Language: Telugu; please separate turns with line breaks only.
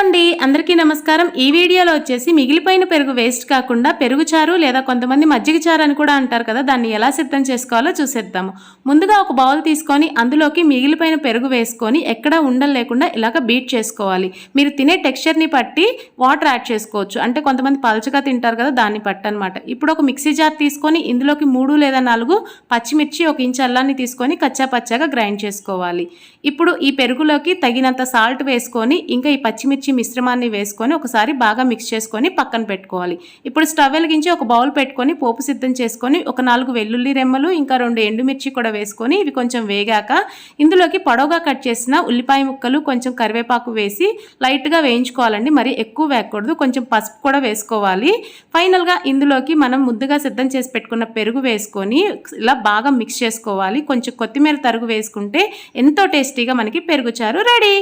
అండి. అందరికీ నమస్కారం. ఈ వీడియోలో వచ్చేసి మిగిలిపోయిన పెరుగు వేస్ట్ కాకుండా పెరుగు చారు లేదా కొంతమంది మజ్జిగ చారు అని కూడా అంటారు కదా దాన్ని ఎలా సిద్ధం చేసుకోవాలో చూసేద్దాము. ముందుగా ఒక బౌల్ తీసుకొని అందులోకి మిగిలిపోయిన పెరుగు వేసుకొని ఎక్కడ ఉండలు లేకుండా ఇలాగ బీట్ చేసుకోవాలి. మీరు తినే టెక్స్చర్ని బట్టి వాటర్ యాడ్ చేసుకోవచ్చు. అంటే కొంతమంది పలచగా తింటారు కదా దాన్ని పట్టనమాట అనమాట ఇప్పుడు ఒక మిక్సీ జార్ తీసుకొని ఇందులోకి మూడు లేదా నాలుగు పచ్చిమిర్చి ఒక ఇంచు అల్లాన్ని తీసుకొని కచ్చా పచ్చాగా గ్రైండ్ చేసుకోవాలి. ఇప్పుడు ఈ పెరుగులోకి తగినంత సాల్ట్ వేసుకొని ఇంకా ఈ పచ్చిమిర్చి మిశ్రమాన్ని వేసుకొని ఒకసారి బాగా మిక్స్ చేసుకొని పక్కన పెట్టుకోవాలి. ఇప్పుడు స్టవ్ వెలిగించి ఒక బౌల్ పెట్టుకొని పోపు సిద్ధం చేసుకొని ఒక నాలుగు వెల్లుల్లి రెమ్మలు ఇంకా రెండు ఎండుమిర్చి కూడా వేసుకొని ఇవి కొంచెం వేగాక ఇందులోకి పొడవుగా కట్ చేసిన ఉల్లిపాయ ముక్కలు కొంచెం కరివేపాకు వేసి లైట్గా వేయించుకోవాలండి. మరి ఎక్కువ వేయకూడదు కొంచెం పసుపు కూడా వేసుకోవాలి. ఫైనల్గా ఇందులోకి మనం ముద్దుగా సిద్ధం చేసి పెట్టుకున్న పెరుగు వేసుకొని ఇలా బాగా మిక్స్ చేసుకోవాలి. కొంచెం కొత్తిమీర తరుగు వేసుకుంటే ఎంతో టేస్టీగా మనకి పెరుగుచారు రెడీ.